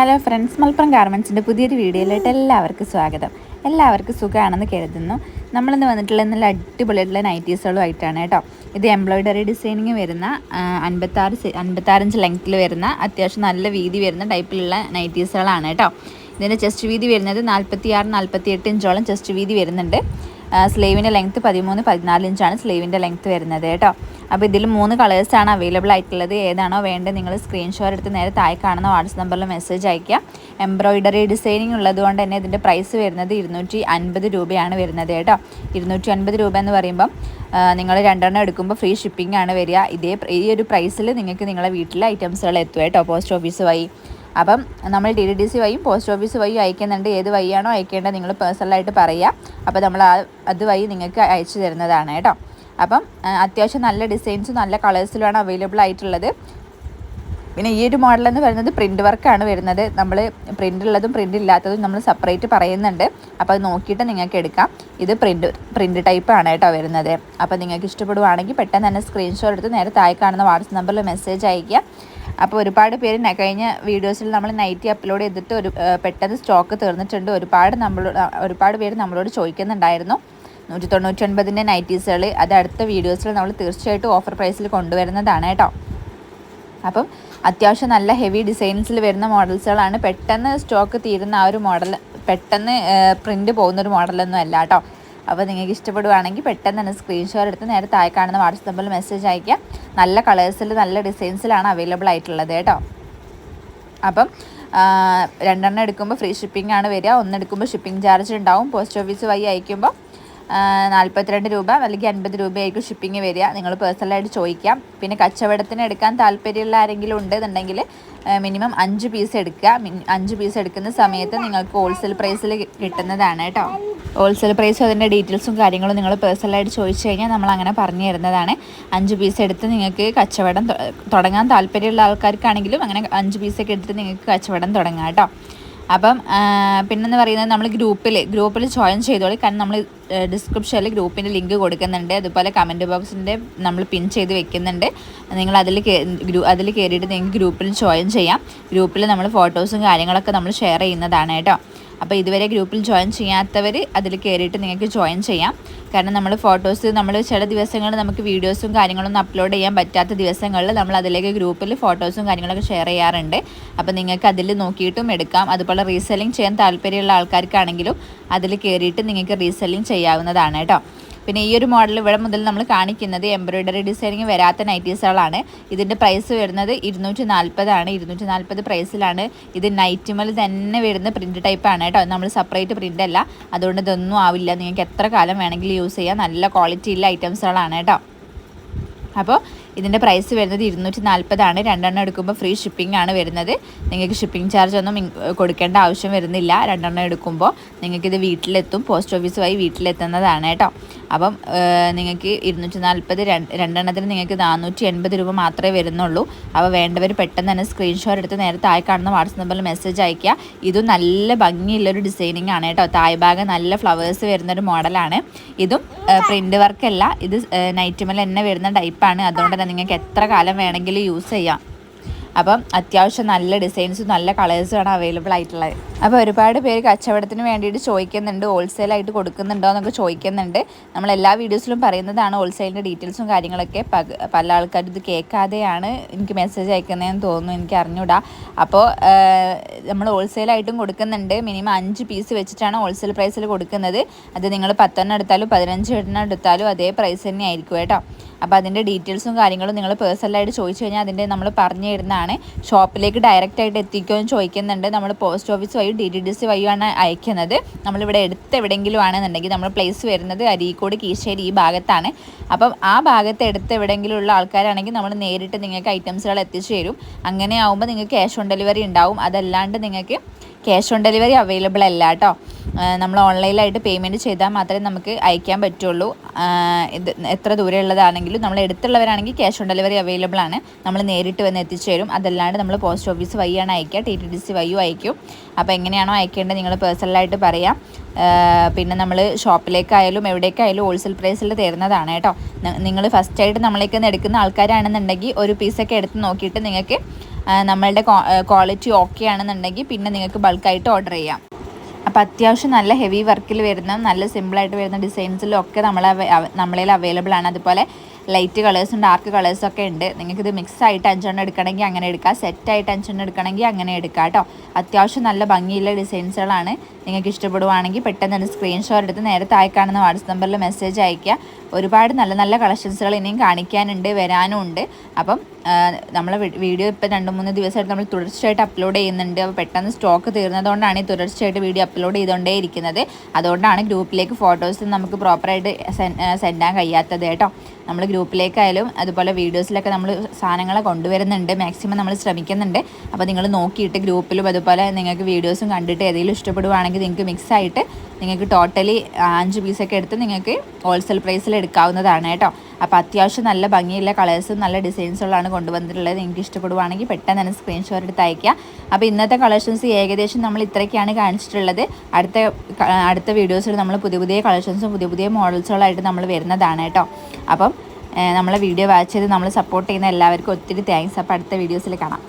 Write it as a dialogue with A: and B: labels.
A: Hello friends Malappuram ഗാർമെൻസിന്റെ പുതിയൊരു വീഡിയോയിലായിട്ട് എല്ലാവർക്കും സ്വാഗതം. എല്ലാവർക്കും സുഖമാണെന്ന് കരുതുന്നു. നമ്മളിന്ന് വന്നിട്ടുള്ള നല്ല അടിപൊളിയായിട്ടുള്ള നൈറ്റീസുകളുമായിട്ടാണ് കേട്ടോ. ഇത് എംബ്രോയ്ഡറി ഡിസൈനിങ് വരുന്ന അൻപത്താറ് അൻപത്താറഞ്ച് ലെങ്ത്തിൽ വരുന്ന അത്യാവശ്യം നല്ല വീതി വരുന്ന ടൈപ്പിലുള്ള നൈറ്റീസുകളാണ് കേട്ടോ. ഇതിന്റെ ചെസ്റ്റ് വീതി വരുന്നത് നാൽപ്പത്തി ആറ് നാൽപ്പത്തി എട്ട് ഇഞ്ചോളം ചെസ്റ്റ് വീതി വരുന്നുണ്ട്. സ്ലീവിന്റെ ലെങ്ത്ത് പതിമൂന്ന് പതിനാല് ഇഞ്ചാണ് സ്ലീവിന്റെ ലെങ്ത്ത് വരുന്നത് കേട്ടോ. അപ്പോൾ ഇതിൽ മൂന്ന് കളേഴ്സാണ് അവൈലബിൾ ആയിട്ടുള്ളത്. ഏതാണോ വേണ്ടത് നിങ്ങൾ സ്ക്രീൻഷോട്ട് എടുത്ത് നേരെ താഴെ കാണുന്ന വാട്സപ്പ് നമ്പറിൽ മെസ്സേജ് അയക്കുക എംബ്രോയിഡറി ഡിസൈനിങ് ഉള്ളതുകൊണ്ട് തന്നെ ഇതിന്റെ പ്രൈസ് വരുന്നത് ഇരുന്നൂറ്റി അൻപത് രൂപയാണ് വരുന്നത് കേട്ടോ. ഇരുന്നൂറ്റി അൻപത് രൂപ എന്ന് പറയുമ്പം നിങ്ങൾ രണ്ടെണ്ണം എടുക്കുമ്പോൾ ഫ്രീ ഷിപ്പിംഗ് ആണ് വരിക. ഇതേ ഈ ഒരു പ്രൈസിൽ നിങ്ങൾക്ക് നിങ്ങളുടെ വീട്ടിലെ ഐറ്റംസുകൾ എത്തുക കേട്ടോ പോസ്റ്റ് ഓഫീസ് വഴി. അപ്പം നമ്മൾ ഡി ഡി ഡി സി വഴിയും പോസ്റ്റ് ഓഫീസ് വഴി അയക്കുന്നുണ്ട്. ഏത് വഴിയാണോ അയക്കേണ്ടത് നിങ്ങൾ പേഴ്സണലായിട്ട് പറയുക. അപ്പോൾ നമ്മൾ ആ അതുവഴി നിങ്ങൾക്ക് അയച്ചു തരുന്നതാണ് കേട്ടോ. അപ്പം അത്യാവശ്യം നല്ല ഡിസൈൻസും നല്ല കളേഴ്സിലുമാണ് അവൈലബിൾ ആയിട്ടുള്ളത്. പിന്നെ ഈ ഒരു മോഡൽ എന്ന് പറയുന്നത് പ്രിന്റ് വർക്കാണ് വരുന്നത്. നമ്മൾ പ്രിന്റ് ഉള്ളതും പ്രിന്റ് ഇല്ലാത്തതും നമ്മൾ സെപ്പറേറ്റ് പറയുന്നുണ്ട്. അപ്പോൾ അത് നോക്കിയിട്ട് നിങ്ങൾക്ക് എടുക്കാം. ഇത് പ്രിന്റ് പ്രിന്റ് ടൈപ്പ് ആണ് കേട്ടോ വരുന്നത്. അപ്പോൾ നിങ്ങൾക്ക് ഇഷ്ടപ്പെടുവാണെങ്കിൽ പെട്ടെന്ന് തന്നെ സ്ക്രീൻഷോട്ട് എടുത്ത് നേരെ താഴെ കാണുന്ന വാട്സപ്പ് നമ്പറിൽ മെസ്സേജ് അയയ്ക്കുക. അപ്പോൾ ഒരുപാട് പേര് കഴിഞ്ഞ വീഡിയോസിൽ നമ്മൾ നൈറ്റി അപ്ലോഡ് ചെയ്തിട്ട് ഒരു പെട്ടെന്ന് സ്റ്റോക്ക് തീർന്നിട്ടുണ്ട്. ഒരുപാട് നമ്മൾ ഒരുപാട് പേര് നമ്മളോട് ചോദിക്കുന്നുണ്ടായിരുന്നു. നൂറ്റി തൊണ്ണൂറ്റൊൻപതിന്റെ നൈറ്റീസുകൾ അത് അടുത്ത വീഡിയോസിൽ നമ്മൾ തീർച്ചയായിട്ടും ഓഫർ പ്രൈസിൽ കൊണ്ടുവരുന്നതാണ് കേട്ടോ. അപ്പം അത്യാവശ്യം നല്ല ഹെവി ഡിസൈൻസിൽ വരുന്ന മോഡൽസുകളാണ് പെട്ടെന്ന് സ്റ്റോക്ക് തീരുന്ന ആ ഒരു മോഡൽ പെട്ടെന്ന് പ്രിന്റ് പോകുന്നൊരു മോഡലൊന്നും അല്ല കേട്ടോ. അപ്പോൾ നിങ്ങൾക്ക് ഇഷ്ടപ്പെടുവാണെങ്കിൽ പെട്ടെന്ന് തന്നെ സ്ക്രീൻഷോട്ട് എടുത്ത് നേരെ താഴെ കാണുന്ന വാട്സപ്പ് നമ്പറിൽ മെസ്സേജ് അയയ്ക്കുക. നല്ല കളേഴ്സിൽ നല്ല ഡിസൈൻസിലാണ് അവൈലബിൾ ആയിട്ടുള്ളത് കേട്ടോ. അപ്പം രണ്ടെണ്ണം എടുക്കുമ്പോൾ ഫ്രീ ഷിപ്പിംഗ് ആണ് വരിക. ഒന്നെടുക്കുമ്പോൾ ഷിപ്പിംഗ് ചാർജ് ഉണ്ടാവും. പോസ്റ്റ് ഓഫീസ് വഴി അയക്കുമ്പോൾ നാൽപ്പത്തിരണ്ട് രൂപ അല്ലെങ്കിൽ അൻപത് രൂപയായിരിക്കും ഷിപ്പിംഗ് വരിക. നിങ്ങൾ പേഴ്സണലായിട്ട് ചോദിക്കാം. പിന്നെ കച്ചവടത്തിന് എടുക്കാൻ താല്പര്യമുള്ള ആരെങ്കിലും ഉണ്ടെന്നുണ്ടെങ്കിൽ മിനിമം അഞ്ച് പീസ് എടുക്കുക. അഞ്ച് പീസ് എടുക്കുന്ന സമയത്ത് നിങ്ങൾക്ക് ഹോൾസെയിൽ പ്രൈസിൽ കിട്ടുന്നതാണ് കേട്ടോ. ഹോൾസെയിൽ പ്രൈസും അതിന്റെ ഡീറ്റെയിൽസും കാര്യങ്ങളും നിങ്ങൾ പേഴ്സണലായിട്ട് ചോദിച്ചു കഴിഞ്ഞാൽ നമ്മൾ അങ്ങനെ പറഞ്ഞു തരുന്നതാണ്. അഞ്ച് പീസ് എടുത്ത് നിങ്ങൾക്ക് കച്ചവടം തുടങ്ങാൻ താല്പര്യമുള്ള ആൾക്കാർക്കാണെങ്കിലും അങ്ങനെ അഞ്ച് പീസൊക്കെ എടുത്തിട്ട് നിങ്ങൾക്ക് കച്ചവടം തുടങ്ങാം കേട്ടോ. അപ്പം പിന്നെന്ന് പറയുന്നത് നമ്മൾ ഗ്രൂപ്പിൽ ഗ്രൂപ്പിൽ ജോയിൻ ചെയ്തോളി. കാരണം നമ്മൾ ഡിസ്ക്രിപ്ഷനിൽ ഗ്രൂപ്പിന്റെ ലിങ്ക് കൊടുക്കുന്നുണ്ട്. അതുപോലെ കമന്റ് ബോക്സിന്റെ നമ്മൾ പിൻ ചെയ്ത് വെക്കുന്നുണ്ട്. നിങ്ങൾ അതിൽ ഗ്രൂ അതിൽ കയറിയിട്ട് നിങ്ങൾക്ക് ഗ്രൂപ്പിൽ ജോയിൻ ചെയ്യാം. ഗ്രൂപ്പിൽ നമ്മൾ ഫോട്ടോസും കാര്യങ്ങളൊക്കെ നമ്മൾ ഷെയർ ചെയ്യുന്നതാണ് കേട്ടോ. അപ്പോൾ ഇതുവരെ ഗ്രൂപ്പിൽ ജോയിൻ ചെയ്യാത്തവർ അതിൽ കയറിയിട്ട് നിങ്ങൾക്ക് ജോയിൻ ചെയ്യാം. കാരണം നമ്മൾ ഫോട്ടോസ് നമ്മൾ ചില ദിവസങ്ങളിൽ നമുക്ക് വീഡിയോസും കാര്യങ്ങളൊന്നും അപ്ലോഡ് ചെയ്യാൻ പറ്റാത്ത ദിവസങ്ങളിൽ നമ്മൾ അതിലേക്ക് ഗ്രൂപ്പിൽ ഫോട്ടോസും കാര്യങ്ങളൊക്കെ ഷെയർ ചെയ്യാറുണ്ട്. അപ്പോൾ നിങ്ങൾക്ക് അതിൽ നോക്കിയിട്ടും എടുക്കാം. അതുപോലെ റീസെല്ലിംഗ് ചെയ്യാൻ താല്പര്യമുള്ള ആൾക്കാർക്കാണെങ്കിലും അതിൽ കയറിയിട്ട് നിങ്ങൾക്ക് റീസെല്ലിംഗ് ചെയ്യാവുന്നതാണ് കേട്ടോ. പിന്നെ ഈ ഒരു മോഡൽ ഇവിടെ മുതൽ നമ്മൾ കാണിക്കുന്നത് എംബ്രോയിഡറി ഡിസൈനിങ് വരാത്ത നൈറ്റീസുകളാണ് ഇതിന്റെ പ്രൈസ് വരുന്നത് ഇരുന്നൂറ്റി നാൽപ്പതാണ് ഇരുന്നൂറ്റി നാൽപ്പത് പ്രൈസിലാണ് ഇത് നൈറ്റിമൽ തന്നെ വരുന്ന പ്രിന്റ് ടൈപ്പാണ് കേട്ടോ. നമ്മൾ സെപ്പറേറ്റ് പ്രിന്റ് അല്ല. അതുകൊണ്ട് ഇതൊന്നും ആവില്ല. നിങ്ങൾക്ക് എത്ര കാലം വേണമെങ്കിലും യൂസ് ചെയ്യാം. നല്ല ക്വാളിറ്റിയുള്ള ഐറ്റംസുകളാണ് കേട്ടോ. അപ്പോൾ ഇതിന്റെ പ്രൈസ് വരുന്നത് ഇരുന്നൂറ്റി നാൽപ്പതാണ് രണ്ടെണ്ണം എടുക്കുമ്പോൾ ഫ്രീ ഷിപ്പിംഗ് ആണ് വരുന്നത്. നിങ്ങൾക്ക് ഷിപ്പിംഗ് ചാർജ് ഒന്നും കൊടുക്കേണ്ട ആവശ്യം വരുന്നില്ല. രണ്ടെണ്ണം എടുക്കുമ്പോൾ നിങ്ങൾക്കിത് വീട്ടിലെത്തും. പോസ്റ്റ് ഓഫീസ് വഴി വീട്ടിലെത്തുന്നതാണ് കേട്ടോ. അപ്പം നിങ്ങൾക്ക് ഇരുന്നൂറ്റി നാൽപ്പത് രണ്ടെണ്ണത്തിന് നിങ്ങൾക്ക് നാനൂറ്റി എൺപത് രൂപ മാത്രമേ വരുന്നുള്ളൂ. അപ്പോൾ വേണ്ടവർ പെട്ടെന്ന് തന്നെ സ്ക്രീൻഷോട്ട് എടുത്ത് നേരെ താഴെ കാണുന്ന വാട്സപ്പ് നമ്പറിൽ മെസ്സേജ് അയക്കുക ഇതും നല്ല ഭംഗിയുള്ളൊരു ഡിസൈനിങ് ആണ് കേട്ടോ. തായ് ഭാഗം നല്ല ഫ്ലവേഴ്സ് വരുന്നൊരു മോഡലാണ് ഇതും പ്രിന്റ് വർക്കല്ല ഇത് നൈറ്റ് നൈറ്റുമൽ തന്നെ വരുന്ന ടൈപ്പാണ് അതുകൊണ്ട് തന്നെ. നിങ്ങൾക്ക് എത്ര കാലം വേണമെങ്കിലും യൂസ് ചെയ്യാം. അപ്പം അത്യാവശ്യം നല്ല ഡിസൈൻസും നല്ല കളേഴ്സുമാണ് അവൈലബിൾ ആയിട്ടുള്ളത്. അപ്പോൾ ഒരുപാട് പേര് കച്ചവടത്തിന് വേണ്ടിയിട്ട് ചോദിക്കുന്നുണ്ട് ഹോൾസെയിലായിട്ട് കൊടുക്കുന്നുണ്ടോ എന്നൊക്കെ ചോദിക്കുന്നുണ്ട്. നമ്മൾ എല്ലാ വീഡിയോസിലും പറയുന്നതാണ് ഹോൾസെയിലിന്റെ ഡീറ്റെയിൽസും കാര്യങ്ങളൊക്കെ. പല ആൾക്കാരും ഇത് കേൾക്കാതെയാണ് എനിക്ക് മെസ്സേജ് അയക്കുന്നതെന്ന് തോന്നുന്നു എനിക്ക് അറിഞ്ഞൂടാ. അപ്പോൾ നമ്മൾ ഹോൾസെയിലായിട്ടും കൊടുക്കുന്നുണ്ട്. മിനിമം അഞ്ച് പീസ് വെച്ചിട്ടാണ് ഹോൾസെയിൽ പ്രൈസിൽ കൊടുക്കുന്നത്. അത് നിങ്ങൾ പത്തെണ്ണം എടുത്താലും പതിനഞ്ച് എണ്ണം എടുത്താലും അതേ പ്രൈസ് തന്നെ ആയിരിക്കും കേട്ടോ. അപ്പോൾ അതിന്റെ ഡീറ്റെയിൽസും കാര്യങ്ങളും നിങ്ങൾ പേഴ്സണലായിട്ട് ചോദിച്ചു കഴിഞ്ഞാൽ അതിന്റെ നമ്മൾ പറഞ്ഞു തരുന്നതാണ്. ഷോപ്പിലേക്ക് ഡയറക്റ്റ് ആയിട്ട് എത്തിക്കുമെന്ന് ചോദിക്കുന്നുണ്ട്. നമ്മൾ പോസ്റ്റ് ഓഫീസ് വഴി ഡി ടി ഡി സി വഴിയാണ് അയക്കുന്നത്. നമ്മളിവിടെ എടുത്ത് എവിടെയെങ്കിലും ആണെന്നുണ്ടെങ്കിൽ നമ്മൾ പ്ലേസ് വരുന്നത് അരീക്കോട് കീശ്ശേരി ഈ ഭാഗത്താണ്. അപ്പം ആ ഭാഗത്ത് എടുത്ത് എവിടെയെങ്കിലും ഉള്ള ആൾക്കാരാണെങ്കിൽ നമ്മൾ നേരിട്ട് നിങ്ങൾക്ക് ഐറ്റംസുകൾ എത്തിച്ചു തരും. അങ്ങനെ ആവുമ്പോൾ നിങ്ങൾക്ക് ക്യാഷ് ഓൺ ഡെലിവറി ഉണ്ടാവും. അതല്ലാണ്ട് നിങ്ങൾക്ക് ക്യാഷ് ഓൺ ഡെലിവറി അവൈലബിൾ അല്ല കേട്ടോ. നമ്മൾ ഓൺലൈനിലായിട്ട് പേയ്മെന്റ് ചെയ്താൽ മാത്രമേ നമുക്ക് അയക്കാൻ പറ്റുള്ളൂ. ഇത് എത്ര ദൂരെയുള്ളതാണെങ്കിലും നമ്മൾ എടുത്തുള്ളവരാണെങ്കിൽ ക്യാഷ് ഓൺ ഡെലിവറി അവൈലബിൾ ആണ്. നമ്മൾ നേരിട്ട് വന്ന് എത്തിച്ചു തരും അതല്ലാണ്ട് നമ്മൾ പോസ്റ്റ് ഓഫീസ് വഴിയാണ് അയക്കുക. ടി ടി ഡി സി വഴിയും അയക്കും. അപ്പോൾ എങ്ങനെയാണോ അയക്കേണ്ടത് നിങ്ങൾ പേഴ്സണലായിട്ട് പറയാം. പിന്നെ നമ്മൾ ഷോപ്പിലേക്കായാലും എവിടേക്കായാലും ഹോൾസെയിൽ പ്രൈസിൽ തരുന്നതാണ് കേട്ടോ. നിങ്ങൾ ഫസ്റ്റായിട്ട് നമ്മളേക്ക് നിന്ന് എടുക്കുന്ന ആൾക്കാരാണെന്നുണ്ടെങ്കിൽ ഒരു പീസൊക്കെ എടുത്ത് നോക്കിയിട്ട് നിങ്ങൾക്ക് നമ്മളുടെ ക്വാളിറ്റി ഓക്കെ ആണെന്നുണ്ടെങ്കിൽ പിന്നെ നിങ്ങൾക്ക് ബൾക്കായിട്ട് ഓർഡർ ചെയ്യാം. അപ്പോൾ അത്യാവശ്യം നല്ല ഹെവി വർക്കിൽ വരുന്ന നല്ല സിമ്പിളായിട്ട് വരുന്ന ഡിസൈൻസിലും ഒക്കെ നമ്മൾ നമ്മളിൽ അവൈലബിൾ ആണ്. അതുപോലെ ലൈറ്റ് കളേഴ്സും ഡാർക്ക് കളേഴ്സും ഒക്കെ ഉണ്ട്. നിങ്ങൾക്ക് ഇത് മിക്സ് ആയിട്ട് അഞ്ചെണ്ണം എടുക്കണമെങ്കിൽ അങ്ങനെ എടുക്കാം. സെറ്റായിട്ട് അഞ്ചെണ്ണം എടുക്കണമെങ്കിൽ അങ്ങനെ എടുക്കാം കേട്ടോ. അത്യാവശ്യം നല്ല ഭംഗിയുള്ള ഡിസൈൻസുകളാണ് നിങ്ങൾക്ക് ഇഷ്ടപ്പെടുവാണെങ്കിൽ പെട്ടെന്ന് തന്നെ സ്ക്രീൻഷോട്ട് എടുത്ത് നേരെ താഴെ കാണുന്ന വാട്സപ്പ് നമ്പറിൽ മെസ്സേജ് അയക്കുക ഒരുപാട് നല്ല നല്ല കളക്ഷൻസുകൾ ഇനിയും കാണിക്കാനുണ്ട് വരാനും ഉണ്ട് അപ്പം നമ്മൾ വീഡിയോ ഇപ്പോൾ രണ്ട് മൂന്ന് ദിവസമായിട്ട് നമ്മൾ തുടർച്ചയായിട്ട് അപ്ലോഡ് ചെയ്യുന്നുണ്ട്. അപ്പോൾ പെട്ടെന്ന് സ്റ്റോക്ക് തീർന്നതുകൊണ്ടാണ് ഈ തുടർച്ചയായിട്ട് വീഡിയോ അപ്ലോഡ് ചെയ്തുകൊണ്ടേ ഇരിക്കുന്നത്. അതുകൊണ്ടാണ് ഗ്രൂപ്പിലേക്ക് ഫോട്ടോസ് നമുക്ക് പ്രോപ്പറായിട്ട് സെൻഡ് ചെയ്യാൻ കഴിയാത്തത് കേട്ടോ. നമ്മൾ ഗ്രൂപ്പിലേക്കായാലും അതുപോലെ വീഡിയോസിലൊക്കെ നമ്മൾ സാധനങ്ങളെ കൊണ്ടുവരുന്നുണ്ട് മാക്സിമം നമ്മൾ ശ്രമിക്കുന്നുണ്ട്. അപ്പോൾ നിങ്ങൾ നോക്കിയിട്ട് ഗ്രൂപ്പിലും അതുപോലെ നിങ്ങൾക്ക് വീഡിയോസും കണ്ടിട്ട് ഏതെങ്കിലും ഇഷ്ടപ്പെടുവാണെങ്കിൽ നിങ്ങൾക്ക് മിക്സ് ആയിട്ട് നിങ്ങൾക്ക് ടോട്ടലി അഞ്ച് പീസൊക്കെ എടുത്ത് നിങ്ങൾക്ക് ഹോൾസെയിൽ പ്രൈസിൽ എടുക്കാവുന്നതാണ് കേട്ടോ. അപ്പോൾ അത്യാവശ്യം നല്ല ഭംഗിയുള്ള കളേഴ്സും നല്ല ഡിസൈൻസുകളാണ് കൊണ്ടുവന്നിട്ടുള്ളത്. നിങ്ങൾക്ക് ഇഷ്ടപ്പെടുവാണെങ്കിൽ പെട്ടെന്ന് തന്നെ സ്ക്രീൻഷോട്ട് എടുത്ത് അയക്കുക അപ്പോൾ ഇന്നത്തെ കളക്ഷൻസ് ഏകദേശം നമ്മൾ ഇത്രയൊക്കെയാണ് കാണിച്ചിട്ടുള്ളത്. അടുത്ത അടുത്ത വീഡിയോസിൽ നമ്മൾ പുതിയ പുതിയ കളക്ഷൻസും പുതിയ പുതിയ മോഡൽസുകളായിട്ട് നമ്മൾ വരുന്നതാണ് കേട്ടോ. അപ്പം നമ്മളെ വീഡിയോ വാച്ച് നമ്മൾ സപ്പോർട്ട് ചെയ്യുന്ന എല്ലാവർക്കും ഒത്തിരി താങ്ക്സ് അപ്പോൾ അടുത്ത വീഡിയോസിൽ കാണാം.